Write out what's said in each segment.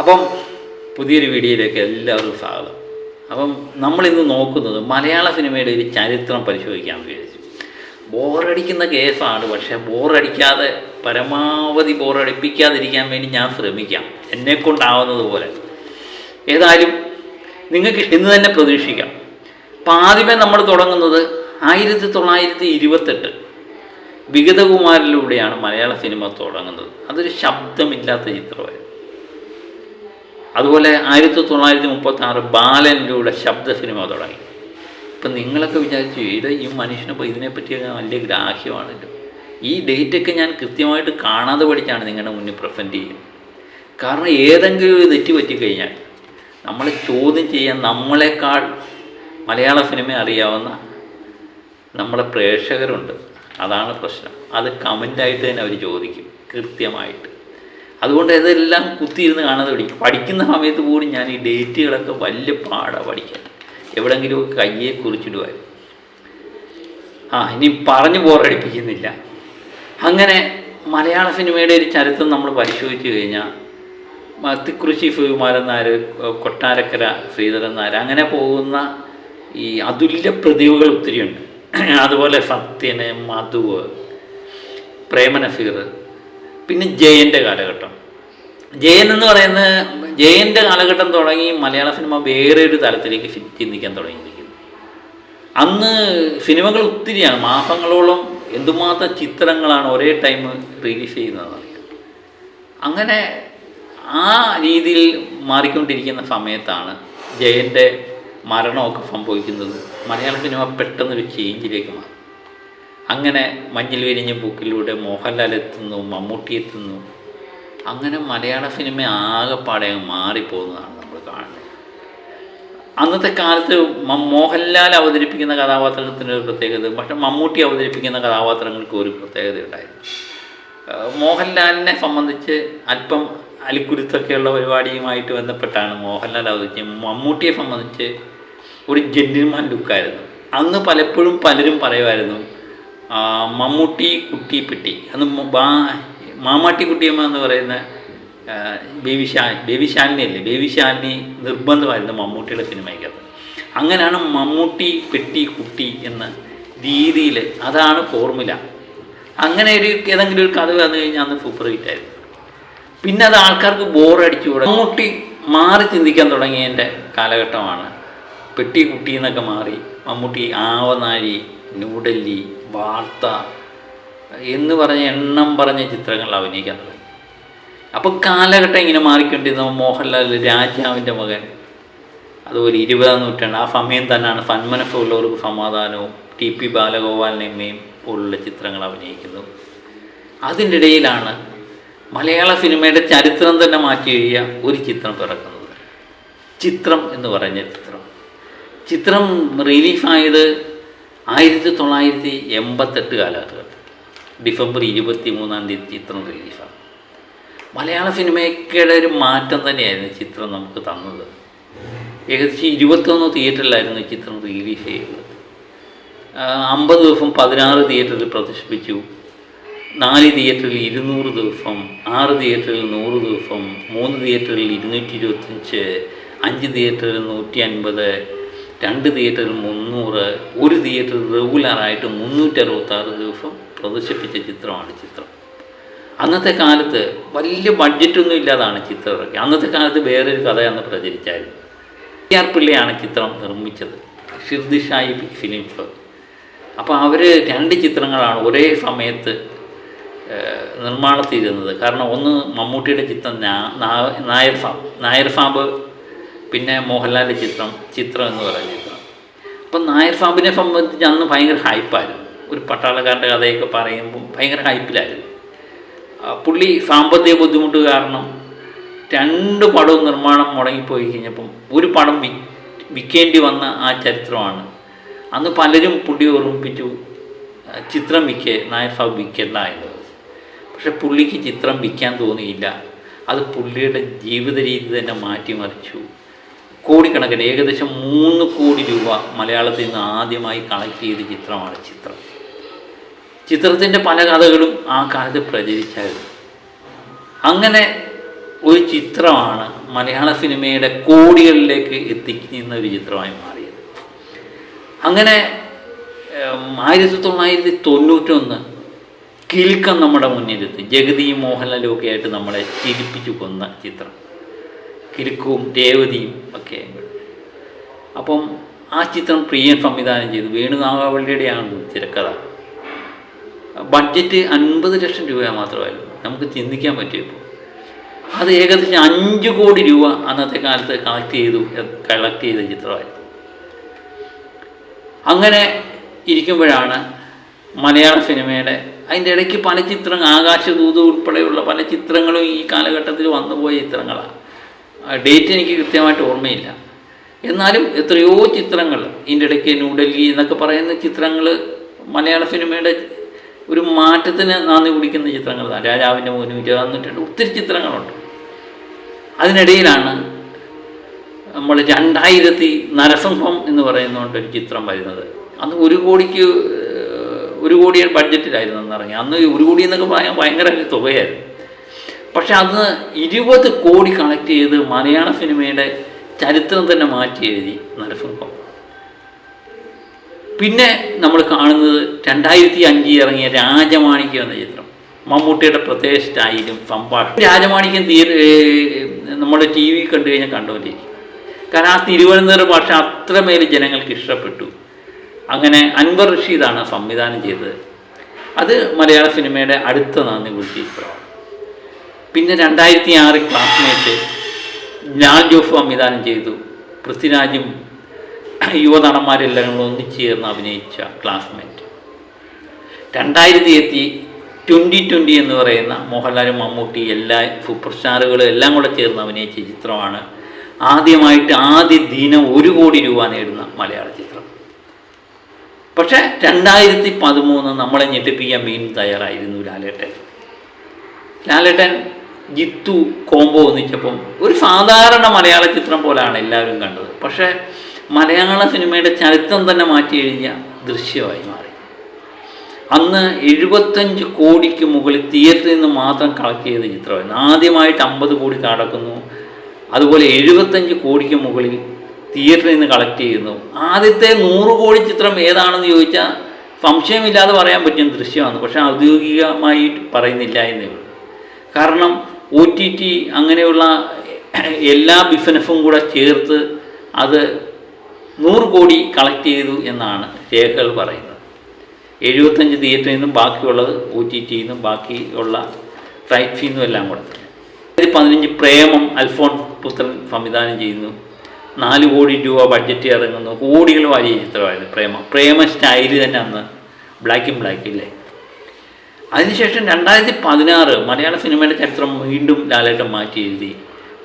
അപ്പം പുതിയൊരു വീഡിയോയിലേക്ക് എല്ലാവർക്കും സ്വാഗതം. അപ്പം നമ്മളിന്ന് നോക്കുന്നത് മലയാള സിനിമയുടെ ഒരു ചരിത്രം പരിശോധിക്കാൻ വിചാരിച്ചു. ബോറടിക്കുന്ന കേസാണ് പക്ഷേ ബോറടിക്കാതെ പരമാവധി ബോറടിപ്പിക്കാതിരിക്കാൻ വേണ്ടി ഞാൻ ശ്രമിക്കാം. എന്നെക്കൊണ്ടാവുന്നത് പോലെ. ഏതായാലും നിങ്ങൾക്ക് ഇന്ന് തന്നെ പ്രതീക്ഷിക്കാം. അപ്പം ആദ്യമേ നമ്മൾ തുടങ്ങുന്നത് ആയിരത്തി തൊള്ളായിരത്തി ഇരുപത്തെട്ട് വിഗതകുമാരിലൂടെയാണ് മലയാള സിനിമ തുടങ്ങുന്നത്. അതൊരു ശബ്ദമില്ലാത്ത ചിത്രമായിരുന്നു. അതുപോലെ ആയിരത്തി തൊള്ളായിരത്തി മുപ്പത്തി ആറ് ബാലന്റെ ശബ്ദ സിനിമ തുടങ്ങി. ഇപ്പം നിങ്ങളൊക്കെ വിചാരിച്ചു ഇത് ഈ മനുഷ്യനിപ്പോൾ ഇതിനെപ്പറ്റിയൊക്കെ വലിയ ഗ്രാഹ്യമാണല്ലോ. ഈ ഡേറ്റൊക്കെ ഞാൻ കൃത്യമായിട്ട് കാണാതെ പഠിച്ചാണ് നിങ്ങളുടെ മുന്നിൽ പ്രസന്റ് ചെയ്യുന്നത്. കാരണം ഏതെങ്കിലും ഒരു തെറ്റ് പറ്റിക്കഴിഞ്ഞാൽ നമ്മളെ ചോദ്യം ചെയ്യാൻ നമ്മളെക്കാൾ മലയാള സിനിമ അറിയാവുന്ന നമ്മുടെ പ്രേക്ഷകരുണ്ട്. അതാണ് പ്രശ്നം. അത് കമന്റായിട്ട് തന്നെ അവർ ചോദിക്കും കൃത്യമായിട്ട്. അതുകൊണ്ട് ഇതെല്ലാം കുത്തിയിരുന്ന് കാണാതെ പഠിക്കും. പഠിക്കുന്ന സമയത്ത് പോലും ഞാൻ ഈ ഡേറ്റുകളൊക്കെ വലിയ പാടാണ് പഠിക്കാൻ. എവിടെങ്കിലുമൊക്കെ കയ്യെ കുറിച്ചിടുമായിരുന്നു ആ ഇനി പറഞ്ഞു ബോറടിപ്പിക്കുന്നില്ല അങ്ങനെ മലയാള സിനിമയുടെ ഒരു ചരിത്രം നമ്മൾ പരിശോധിച്ചു കഴിഞ്ഞാൽ മത്തിക്കുറിശി സുകുമാരൻ നായർ കൊട്ടാരക്കര ശ്രീധരൻ നായർ അങ്ങനെ പോകുന്ന ഈ അതുല്യ പ്രതിഭകൾ ഒത്തിരിയുണ്ട്. അതുപോലെ സത്യന് മധുവ് പ്രേമനസീർ പിന്നെ ജയന്റെ കാലഘട്ടം. ജയൻ എന്ന് പറയുന്ന ജയന്റെ കാലഘട്ടം തുടങ്ങി മലയാള സിനിമ വേറെ ഒരു തലത്തിലേക്ക് ചിന്തിക്കാൻ തുടങ്ങിയിരിക്കുന്നു. അന്ന് സിനിമകൾ ഒത്തിരിയാണ്. മാസങ്ങളോളം എന്തുമാത്രം ചിത്രങ്ങളാണ് ഒരേ ടൈം റിലീസ് ചെയ്യുന്നത് അങ്ങനെ ആ രീതിയിൽ മാറിക്കൊണ്ടിരിക്കുന്ന സമയത്താണ് ജയന്റെ മരണമൊക്കെ സംഭവിക്കുന്നത്. മലയാള സിനിമ പെട്ടെന്നൊരു ചേഞ്ചിലേക്ക് മാറി അങ്ങനെ മഞ്ഞിൽ വിരിഞ്ഞ പൂക്കിലൂടെ മോഹൻലാൽ എത്തുന്നു മമ്മൂട്ടി എത്തുന്നു. അങ്ങനെ മലയാള സിനിമ ആകെപ്പാടെ മാറിപ്പോകുന്നതാണ് നമ്മൾ കാണുന്നത്. അന്നത്തെ കാലത്ത് മോഹൻലാൽ അവതരിപ്പിക്കുന്ന കഥാപാത്രത്തിന് ഒരു പ്രത്യേകത പക്ഷെ മമ്മൂട്ടി അവതരിപ്പിക്കുന്ന കഥാപാത്രങ്ങൾക്ക് ഒരു പ്രത്യേകത ഉണ്ടായിരുന്നു. മോഹൻലാലിനെ സംബന്ധിച്ച് അല്പം അലിക്കുരുത്തൊക്കെയുള്ള പരിപാടിയുമായിട്ട് ബന്ധപ്പെട്ടാണ് മോഹൻലാൽ അവതരിച്ച് മമ്മൂട്ടിയെ സംബന്ധിച്ച് ഒരു ജെന്റിൽമാൻ ലുക്കായിരുന്നു അന്ന് പലപ്പോഴും പലരും പറയുമായിരുന്നു മമ്മൂട്ടി കുട്ടി പെട്ടി. അന്ന് മാമാട്ടി കുട്ടിയമ്മ എന്ന് പറയുന്ന ആ, ബേബി ഷാ ബേബി ശാലിനി അല്ലേ? ബേബി ശാലിനി നിർബന്ധമായിരുന്നു മമ്മൂട്ടിയുടെ സിനിമയ്ക്കകത്ത്. അങ്ങനെയാണ് മമ്മൂട്ടി പെട്ടി കുട്ടി എന്ന രീതിയിൽ അതാണ് ഫോർമുല. അങ്ങനെ ഒരു ഏതെങ്കിലും ഒരു കഥ വന്നു കഴിഞ്ഞാൽ അന്ന് സൂപ്പർ ഹിറ്റായിരുന്നു പിന്നെ അത് ആൾക്കാർക്ക് ബോറടിച്ചു കൂടെ. മമ്മൂട്ടി മാറി ചിന്തിക്കാൻ തുടങ്ങിയതിന്റെ കാലഘട്ടമാണ്. പെട്ടി കുട്ടി എന്നൊക്കെ മാറി മമ്മൂട്ടി ആവനാഴി ന്യൂഡൽഹി വാർത്ത എന്ന് പറഞ്ഞ എണ്ണം പറഞ്ഞ ചിത്രങ്ങൾ അഭിനയിക്കാൻ തുടങ്ങി. അപ്പോൾ കാലഘട്ടം ഇങ്ങനെ മാറിക്കൊണ്ടിരുന്ന മോഹൻലാൽ രാജാവിന്റെ മകൻ. അതുപോലെ ഇരുപതാം നൂറ്റാണ്ട്. ആ സമയം തന്നെയാണ് സന്മനസ്സുള്ളവർക്ക് സമാധാനവും ടി പി ബാലഗോപാലിനെയും പോലുള്ള ചിത്രങ്ങൾ അഭിനയിക്കുന്നു അതിന്റെ ഇടയിലാണ് മലയാള സിനിമയുടെ ചരിത്രം തന്നെ മാറ്റി എഴുതിയ ഒരു ചിത്രം പിറക്കുന്നത്. ചിത്രം എന്ന് പറഞ്ഞ ചിത്രം. ചിത്രം റിലീഫായത് ആയിരത്തി തൊള്ളായിരത്തി എൺപത്തെട്ട് കാലഘട്ടത്തിൽ ഡിസംബർ ഇരുപത്തി മൂന്നാം തീയതി ചിത്രം റിലീസാണ്. മലയാള സിനിമയ്ക്കിടെ ഒരു മാറ്റം തന്നെയായിരുന്നു ചിത്രം നമുക്ക് തന്നത്. ഏകദേശം ഇരുപത്തൊന്ന് തിയേറ്ററിലായിരുന്നു ചിത്രം റിലീസ് ചെയ്തത്. അമ്പത് ദിവസം പതിനാറ് തിയേറ്ററിൽ പ്രദർശിപ്പിച്ചു. നാല് തിയേറ്ററിൽ ഇരുന്നൂറ് ദിവസം ആറ് തിയേറ്ററിൽ നൂറ് ദിവസം മൂന്ന് തിയേറ്ററിൽ ഇരുന്നൂറ്റി ഇരുപത്തഞ്ച് അഞ്ച് തിയേറ്ററിൽ നൂറ്റി അൻപത് രണ്ട് തിയേറ്ററിൽ മുന്നൂറ് ഒരു തിയേറ്ററിൽ റെഗുലറായിട്ട് മുന്നൂറ്റി അറുപത്താറ് ദിവസം പ്രദർശിപ്പിച്ച ചിത്രമാണ് ചിത്രം. അന്നത്തെ കാലത്ത് വലിയ ബഡ്ജറ്റൊന്നും ഇല്ലാതാണ് ചിത്രം ഇറക്കി അന്നത്തെ കാലത്ത് വേറൊരു കഥ അന്ന് പ്രചരിച്ചായിരുന്നു. ടി ആർ പിള്ളയാണ് ചിത്രം നിർമ്മിച്ചത്. ഷിർദിഷായി ഫിലിം ഫിലിംസ് അപ്പോൾ അവർ രണ്ട് ചിത്രങ്ങളാണ് ഒരേ സമയത്ത് നിർമ്മാണത്തിരുന്നത് കാരണം ഒന്ന് മമ്മൂട്ടിയുടെ ചിത്രം നായർ ഫാബ് നായർ സാബ് പിന്നെ മോഹൻലാലിന്റെ ചിത്രം ചിത്രം എന്ന് പറയുന്ന ചിത്രം. അപ്പം നായർ സാബിനെ സംബന്ധിച്ച് അന്ന് ഭയങ്കര ഹൈപ്പായിരുന്നു. ഒരു പട്ടാളക്കാരന്റെ കഥയൊക്കെ പറയുമ്പോൾ ഭയങ്കര ഹൈപ്പിലായിരുന്നു. പുള്ളി സാമ്പത്തിക ബുദ്ധിമുട്ട് കാരണം രണ്ട് പടവും നിർമ്മാണം മുടങ്ങിപ്പോയി കഴിഞ്ഞപ്പം ഒരു പടം വി വിൽക്കേണ്ടി വന്ന ആ ചരിത്രമാണ്. അന്ന് പലരും പുള്ളി ഓർമ്മിപ്പിച്ചു ചിത്രം വിൽക്കേ നായർ സാബ് വിൽക്കേണ്ട എന്നത്. പക്ഷെ പുള്ളിക്ക് ചിത്രം വിൽക്കാൻ തോന്നിയില്ല. അത് പുള്ളിയുടെ ജീവിത രീതി തന്നെ മാറ്റിമറിച്ചു. കോടിക്കണക്കിന് ഏകദേശം മൂന്ന് കോടി രൂപ മലയാളത്തിൽ നിന്ന് ആദ്യമായി കളക്ട് ചെയ്ത ചിത്രമാണ് ചിത്രം. ചിത്രത്തിന്റെ പല കഥകളും ആ കാലത്ത് പ്രചരിച്ചായിരുന്നു. അങ്ങനെ ഒരു ചിത്രമാണ് മലയാള സിനിമയുടെ കോടികളിലേക്ക് എത്തിക്കുന്ന ഒരു ചിത്രമായി മാറിയത്. അങ്ങനെ ആയിരത്തി തൊള്ളായിരത്തി തൊണ്ണൂറ്റൊന്ന് കിൽക്കം നമ്മുടെ മുന്നിലെത്തി. ജഗതിയും മോഹൻലാലും ഒക്കെ ആയിട്ട് നമ്മളെ ചിരിപ്പിച്ചു കൊന്ന ചിത്രം. കിലുക്കവും രേവതിയും ഒക്കെ. അപ്പം ആ ചിത്രം പ്രിയൻ സംവിധാനം ചെയ്തു. വേണുനാഗാവള്ളിയുടെയാണ് തിരക്കഥ. ബഡ്ജറ്റ് അൻപത് ലക്ഷം രൂപ മാത്രമായിരുന്നു. നമുക്ക് ചിന്തിക്കാൻ പറ്റിയപ്പോൾ അത് ഏകദേശം അഞ്ച് കോടി രൂപ അന്നത്തെ കാലത്ത് കളക്ട് ചെയ്തു കളക്ട് ചെയ്ത ചിത്രമായിരുന്നു. അങ്ങനെ ഇരിക്കുമ്പോഴാണ് മലയാള സിനിമയുടെ അതിന്റെ ഇടയ്ക്ക് പല ചിത്രങ്ങൾ ആകാശദൂത് ഉൾപ്പെടെയുള്ള പല ചിത്രങ്ങളും ഈ കാലഘട്ടത്തിൽ വന്നുപോയ ചിത്രങ്ങളാണ്. ഡേറ്റ് എനിക്ക് കൃത്യമായിട്ട് ഓർമ്മയില്ല. എന്നാലും എത്രയോ ചിത്രങ്ങൾ ഇതിന്റെ ഇടയ്ക്ക് ന്യൂഡൽഹി എന്നൊക്കെ പറയുന്ന ചിത്രങ്ങൾ മലയാള സിനിമയുടെ ഒരു മാറ്റത്തിന് നാന്ദി കുടിക്കുന്ന ചിത്രങ്ങളാണ് രാജാവിന്റെ മോനും വന്നിട്ടുണ്ട് ഒത്തിരി ചിത്രങ്ങളുണ്ട്. അതിനിടയിലാണ് നമ്മൾ രണ്ടായിരത്തി നരസിംഹം എന്ന് പറയുന്നതുകൊണ്ട് ഒരു ചിത്രം വരുന്നത്. അന്ന് ഒരു കോടിക്ക് ഒരു കോടി ബഡ്ജറ്റിലായിരുന്നു അന്ന് ഇറങ്ങി അന്ന് ഒരു കോടി എന്നൊക്കെ പറയാൻ ഭയങ്കര തുകയായിരുന്നു. പക്ഷെ അന്ന് ഇരുപത് കോടി കളക്ട് ചെയ്ത് മലയാള സിനിമയുടെ ചരിത്രം തന്നെ മാറ്റി എഴുതി നരസിംഹം. പിന്നെ നമ്മൾ കാണുന്നത് രണ്ടായിരത്തി അഞ്ചിൽ ഇറങ്ങിയ രാജമാണിക്യം എന്ന ചിത്രം. മമ്മൂട്ടിയുടെ പ്രത്യേക സ്റ്റൈലും സംഭാഷണം രാജമാണിക്യം തീ നമ്മുടെ ടി വി കണ്ടു കഴിഞ്ഞാൽ കണ്ടുകൊണ്ടിരിക്കും കാരണം ആ തിരുവനന്തപുരം ഭാഷ അത്രമേൽ ജനങ്ങൾക്ക് ഇഷ്ടപ്പെട്ടു. അങ്ങനെ അൻവർ റഷീദാണ് സംവിധാനം ചെയ്തത്. അത് മലയാള സിനിമയുടെ അടുത്ത നാന്ദി കുറിച്ച് ചിത്രമാണ് പിന്നെ രണ്ടായിരത്തി ആറ് ക്ലാസ്മേറ്റ് ലാൽ ജോഫ് സംവിധാനം ചെയ്തു. പൃഥ്വിരാജും യുവനടന്മാരെല്ലാവരും ഒന്നിച്ചു ചേർന്ന് അഭിനയിച്ച ക്ലാസ്മേറ്റ് രണ്ടായിരത്തി എത്തി ട്വന്റി ട്വന്റി എന്ന് പറയുന്ന മോഹൻലാലും മമ്മൂട്ടി എല്ലാ സൂപ്പർ സ്റ്റാറുകളും എല്ലാം കൂടെ ചേർന്ന് അഭിനയിച്ച ചിത്രമാണ്. ആദ്യമായിട്ട് ആദ്യ ദിനം ഒരു കോടി രൂപ നേടുന്ന മലയാള ചിത്രം. പക്ഷേ രണ്ടായിരത്തി പതിമൂന്ന് നമ്മളെ ഞെട്ടിപ്പിക്കാൻ വീണ്ടും തയ്യാറായിരുന്നു ലാലേട്ടൻ. ലാലേട്ടൻ ജിത്തു കോംബോ ഒന്നിച്ചപ്പം ഒരു സാധാരണ മലയാള ചിത്രം പോലെയാണ് എല്ലാവരും കണ്ടത്. പക്ഷേ മലയാള സിനിമയുടെ ചരിത്രം തന്നെ മാറ്റി എഴുതിയ ദൃശ്യമായി മാറി. അന്ന് എഴുപത്തഞ്ച് കോടിക്ക് മുകളിൽ തിയേറ്ററിൽ നിന്ന് മാത്രം കളക്ട് ചെയ്ത ചിത്രമായിരുന്നു. ആദ്യമായിട്ട് അമ്പത് കോടി കടക്കുന്നു. അതുപോലെ എഴുപത്തഞ്ച് കോടിക്ക് മുകളിൽ തിയേറ്ററിൽ നിന്ന് കളക്ട് ചെയ്യുന്നു. ആദ്യത്തെ നൂറ് കോടി ചിത്രം ഏതാണെന്ന് ചോദിച്ചാൽ സംശയമില്ലാതെ പറയാൻ പറ്റും ദൃശ്യമാണ്. പക്ഷേ ഔദ്യോഗികമായി പറയുന്നില്ല എന്നേ ഉള്ളൂ. കാരണം ഒ ടി ടി അങ്ങനെയുള്ള എല്ലാ ബിസിനസ്സും കൂടെ ചേർത്ത് അത് നൂറ് കോടി കളക്ട് ചെയ്തു എന്നാണ് രേഖകൾ പറയുന്നത്. എഴുപത്തഞ്ച് തിയേറ്ററിൽ നിന്നും ബാക്കിയുള്ളത് ഒ ടി ടിയിൽ നിന്നും ബാക്കിയുള്ള റൈറ്റ് ഫീ നിന്നും എല്ലാം കൂടെ. രണ്ടായിരത്തി പതിനഞ്ച് പ്രേമം അൽഫോൺ പുത്രൻ സംവിധാനം ചെയ്യുന്നു. നാല് കോടി രൂപ ബഡ്ജറ്റ് ഇറങ്ങുന്നു. കോടികൾ വലിയ ചിത്രമായിരുന്നു പ്രേമം. പ്രേമ സ്റ്റൈൽ തന്നെ അന്ന്. ബ്ലാക്ക് ആൻഡ് ബ്ലാക്ക് ഇല്ലേ? അതിനുശേഷം രണ്ടായിരത്തി പതിനാറ് മലയാള സിനിമയുടെ ചരിത്രം വീണ്ടും ലാലേട്ടൻ മാറ്റി എഴുതി.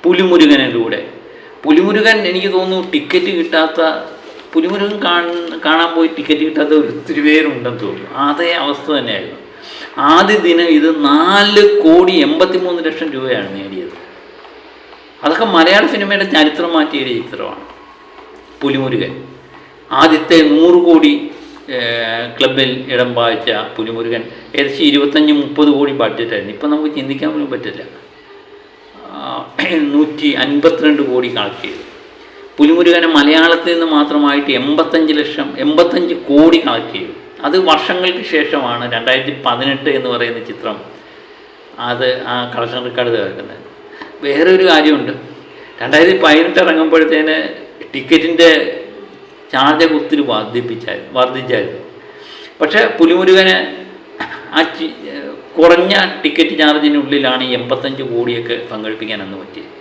പുലിമുരുകനിലൂടെ. പുലിമുരുകൻ എനിക്ക് തോന്നുന്നു ടിക്കറ്റ് കിട്ടാത്ത പുലിമുരുകൻ കാണാൻ പോയി ടിക്കറ്റ് കിട്ടാത്ത ഒത്തിരി പേരുണ്ടെന്ന് തോന്നുന്നു. അതേ അവസ്ഥ തന്നെയായിരുന്നു. ആദ്യ ദിനം ഇത് നാല് കോടി എൺപത്തി മൂന്ന് ലക്ഷം രൂപയാണ് നേടിയത്. അതൊക്കെ മലയാള സിനിമയുടെ ചരിത്രം മാറ്റിയ ചിത്രമാണ്. പുലിമുരുകൻ. ആദ്യത്തെ നൂറ് കോടി ക്ലബിൽ ഇടം വായിച്ച പുലിമുരുകൻ ഏകദേശം ഇരുപത്തഞ്ച് മുപ്പത് കോടി ബഡ്ജറ്റായിരുന്നു ഇപ്പം നമുക്ക് ചിന്തിക്കാൻ പോലും പറ്റില്ല. നൂറ്റി അൻപത്തിരണ്ട് കോടി കളക്ട് ചെയ്തു. പുലിമുരുകനെ മലയാളത്തിൽ നിന്ന് മാത്രമായിട്ട് എൺപത്തഞ്ച് ലക്ഷം എൺപത്തഞ്ച് കോടി കളക്ട് ചെയ്തു. അത് വർഷങ്ങൾക്ക് ശേഷമാണ് രണ്ടായിരത്തി പതിനെട്ട് എന്ന് പറയുന്ന ചിത്രം അത് ആ കളക്ഷൻ റെക്കോർഡ് തകർക്കുന്നത്. വേറെ ഒരു കാര്യമുണ്ട്. രണ്ടായിരത്തി പതിനെട്ട് ഇറങ്ങുമ്പോഴത്തേന് ടിക്കറ്റിന്റെ ചാർജൊക്കെ ഒത്തിരി വർദ്ധിപ്പിച്ചായിരുന്നു വർദ്ധിച്ചായിരുന്നു. പക്ഷേ പുലിമുരുകന് ആ കുറഞ്ഞ ടിക്കറ്റ് ചാർജിനുള്ളിലാണ് ഈ എൺപത്തഞ്ച് കോടിയൊക്കെ പങ്കെടുപ്പിക്കാൻ അന്ന് പറ്റിയത്.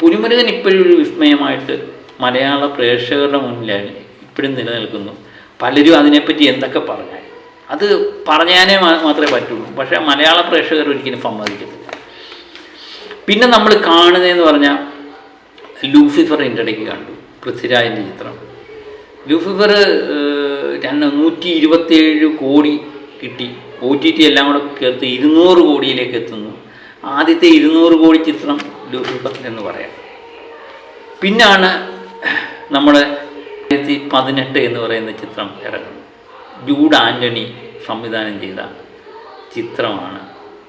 പുലിമുരുകൻ ഇപ്പോഴും ഒരു വിസ്മയമായിട്ട് മലയാള പ്രേക്ഷകരുടെ മുന്നിലാണ് ഇപ്പോഴും നിലനിൽക്കുന്നു. പലരും അതിനെപ്പറ്റി എന്തൊക്കെ പറഞ്ഞാൽ അത് പറഞ്ഞാലേ മാത്രമേ പറ്റുള്ളൂ. പക്ഷേ മലയാള പ്രേക്ഷകർ ഒരിക്കലും സമ്മതിക്കത്തില്ല. പിന്നെ നമ്മൾ കാണുന്നതെന്ന് പറഞ്ഞാൽ ലൂസിഫറിന്റെ ഇടയ്ക്ക് കണ്ടു. പൃഥ്വിരാജിന്റെ ചിത്രം. ലൂസിഫർ രണ്ട് നൂറ്റി ഇരുപത്തേഴ് കോടി കിട്ടി. ഒ ടി ടി എല്ലാം കൂടെ ചേർത്ത് ഇരുന്നൂറ് കോടിയിലേക്ക് എത്തുന്നു. ആദ്യത്തെ ഇരുന്നൂറ് കോടി ചിത്രം ലൂസിഫർ എന്ന് പറയാം. പിന്നാണ് നമ്മൾ രണ്ടായിരത്തി പതിനെട്ട് എന്ന് പറയുന്ന ചിത്രം ഇറങ്ങുന്നത്. ജൂഡ് ആന്റണി സംവിധാനം ചെയ്ത ചിത്രമാണ്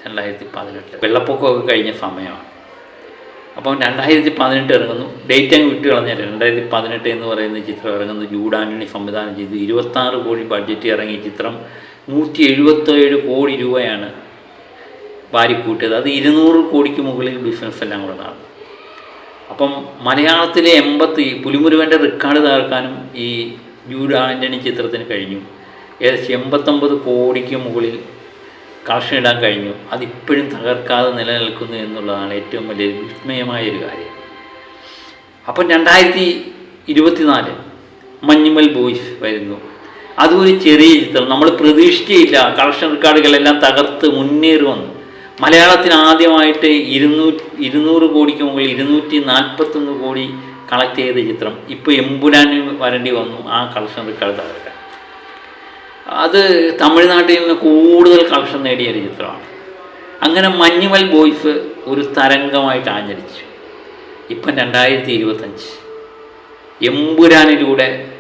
രണ്ടായിരത്തി പതിനെട്ട് വെള്ളപ്പൊക്കമൊക്കെ കഴിഞ്ഞ സമയമാണ്. അപ്പം രണ്ടായിരത്തി പതിനെട്ട് ഇറങ്ങുന്നു. ഡേറ്റ് അങ്ങ് വിട്ട് കളഞ്ഞാൽ രണ്ടായിരത്തി പതിനെട്ട് എന്ന് പറയുന്ന ചിത്രം ഇറങ്ങുന്നു. ജൂഡാനണി സംവിധാനം ചെയ്തു. ഇരുപത്താറ് കോടി ബഡ്ജറ്റ് ഇറങ്ങിയ ചിത്രം. നൂറ്റി എഴുപത്തേഴ് കോടി രൂപയാണ് വാരിക്കൂട്ടിയത്. അത് ഇരുന്നൂറ് കോടിക്ക് മുകളിൽ ബിസിനസ് എല്ലാം കൂടെ നടന്നു. അപ്പം മലയാളത്തിലെ എൺപത്തി പുലിമുരുവന്റെ റെക്കോർഡ് തകർക്കാനും ഈ ജൂഡ് ആന്റണി ചിത്രത്തിന് കഴിഞ്ഞു. ഏകദേശം എൺപത്തൊമ്പത് കോടിക്ക് മുകളിൽ കളക്ഷൻ ഇടാൻ കഴിഞ്ഞു. അതിപ്പോഴും തകർക്കാതെ നിലനിൽക്കുന്നു എന്നുള്ളതാണ് ഏറ്റവും വലിയ വിസ്മയമായ ഒരു കാര്യം. അപ്പം രണ്ടായിരത്തി ഇരുപത്തിനാല് മഞ്ഞുമൽ ബോയ്സ് വരുന്നു. അതും ഒരു ചെറിയ ചിത്രം നമ്മൾ പ്രതീക്ഷിക്കുകയില്ല. കളക്ഷൻ റെക്കോർഡുകളെല്ലാം തകർത്ത് മുന്നേറുമെന്ന്. മലയാളത്തിന് ആദ്യമായിട്ട് ഇരുന്നൂറ്റി ഇരുന്നൂറ് കോടിക്ക് മുകളിൽ ഇരുന്നൂറ്റി നാൽപ്പത്തൊന്ന് കോടി കളക്ട് ചെയ്ത ചിത്രം ഇപ്പോൾ എമ്പുരാന് വരേണ്ടി വന്നു. ആ കളക്ഷൻ റെക്കോർഡ് തകർക്കാൻ അത് തമിഴ്നാട്ടിൽ നിന്ന് കൂടുതൽ കളക്ഷൻ നേടിയ ഒരു ചിത്രമാണ്. അങ്ങനെ മഞ്ഞുമൽ ബോയ്സ് ഒരു തരംഗമായിട്ട് ആഞ്ഞടിച്ചു. ഇപ്പം രണ്ടായിരത്തി ഇരുപത്തഞ്ച് എമ്പുരാനിലൂടെ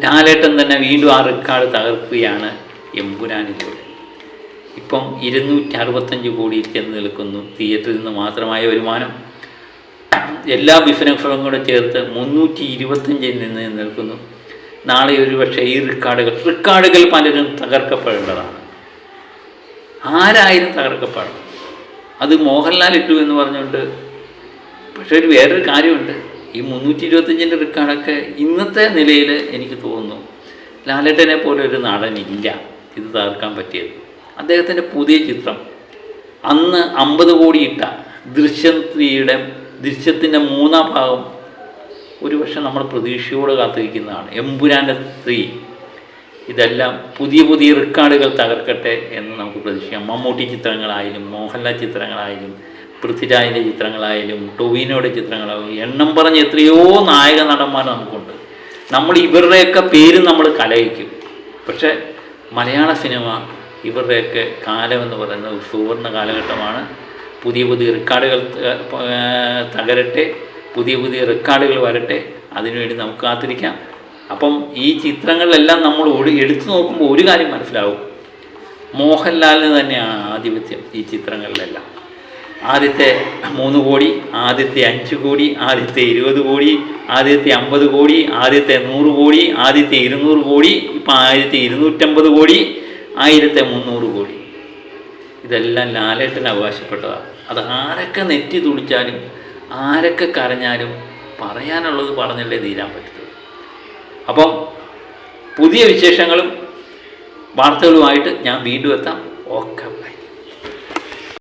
ലാലേട്ടൻ തന്നെ വീണ്ടും ആ റെക്കാർഡ് തകർക്കുകയാണ് എമ്പുരാനിലൂടെ. ഇപ്പം ഇരുന്നൂറ്റി അറുപത്തഞ്ച് കോടിയിൽ ചെന്ന് നിൽക്കുന്നു. തിയേറ്ററിൽ നിന്ന് മാത്രമായ വരുമാനം. എല്ലാ ബിസിനസ്സുകളും കൂടെ ചേർത്ത് മുന്നൂറ്റി ഇരുപത്തഞ്ചിൽ നിന്ന് നിൽക്കുന്നു. നാളെ ഒരു പക്ഷേ ഈ റിക്കാർഡുകൾ റിക്കാർഡുകൾ പലരും തകർക്കപ്പെടേണ്ടതാണ്. ആരായാലും തകർക്കപ്പെടണം. അത് മോഹൻലാൽ ഇട്ടു എന്ന് പറഞ്ഞുകൊണ്ട് പക്ഷേ ഒരു വേറൊരു കാര്യമുണ്ട്. ഈ മുന്നൂറ്റി ഇരുപത്തഞ്ചിന്റെ റെക്കോർഡൊക്കെ ഇന്നത്തെ നിലയിൽ എനിക്ക് തോന്നുന്നു ലാലേട്ടനെ പോലെ ഒരു നടനില്ല. ഇത് തകർക്കാൻ പറ്റിയത്. അദ്ദേഹത്തിന്റെ പുതിയ ചിത്രം അന്ന് അമ്പത് കോടി ഇട്ട ദൃശ്യം ദൃശ്യത്തിന്റെ മൂന്നാം ഭാഗം ഒരുപക്ഷെ നമ്മൾ പ്രതീക്ഷയോട് കാത്തിരിക്കുന്നതാണ്. എമ്പുരാന്റെ സ്ത്രീ ഇതെല്ലാം പുതിയ പുതിയ റെക്കോർഡുകൾ തകർക്കട്ടെ എന്ന് നമുക്ക് പ്രതീക്ഷിക്കാം. മമ്മൂട്ടി ചിത്രങ്ങളായാലും മോഹൻലാൽ ചിത്രങ്ങളായാലും പൃഥ്വിരാജിന്റെ ചിത്രങ്ങളായാലും ടൊവിനോയുടെ ചിത്രങ്ങളായാലും എണ്ണം പറഞ്ഞ് എത്രയോ നായക നടന്മാർ നമുക്കുണ്ട്. നമ്മൾ ഇവരുടെയൊക്കെ പേര് നമ്മൾ കലയിക്കും പക്ഷേ മലയാള സിനിമ ഇവരുടെയൊക്കെ കാലമെന്ന് പറയുന്നത് സുവർണ കാലഘട്ടമാണ്. പുതിയ പുതിയ റെക്കോർഡുകൾ തകരട്ടെ. പുതിയ പുതിയ റെക്കോർഡുകൾ വരട്ടെ അതിനുവേണ്ടി നമുക്ക് കാത്തിരിക്കാം. അപ്പം ഈ ചിത്രങ്ങളിലെല്ലാം നമ്മൾ ഓടി എടുത്തു നോക്കുമ്പോൾ ഒരു കാര്യം മനസ്സിലാവും. മോഹൻലാലിന് തന്നെയാണ് ആധിപത്യം ഈ ചിത്രങ്ങളിലെല്ലാം. ആദ്യത്തെ മൂന്ന് കോടി ആദ്യത്തെ അഞ്ച് കോടി ആദ്യത്തെ ഇരുപത് കോടി ആദ്യത്തെ അമ്പത് കോടി ആദ്യത്തെ നൂറ് കോടി ആദ്യത്തെ ഇരുന്നൂറ് കോടി ഇപ്പം ആയിരത്തി ഇരുന്നൂറ്റമ്പത് കോടി ആയിരത്തെ മുന്നൂറ് കോടി. ഇതെല്ലാം ലാലേട്ടൻ അവകാശപ്പെട്ടതാണ് അത് ആരൊക്കെ നെറ്റി തുടിച്ചാലും ആരൊക്കെ കരഞ്ഞാലും പറയാനുള്ളത് പറഞ്ഞല്ലേ തീരാൻ പറ്റത്തുള്ളൂ. അപ്പം പുതിയ വിശേഷങ്ങളും വാർത്തകളുമായിട്ട് ഞാൻ വീണ്ടും എത്താം. ഓക്കെ.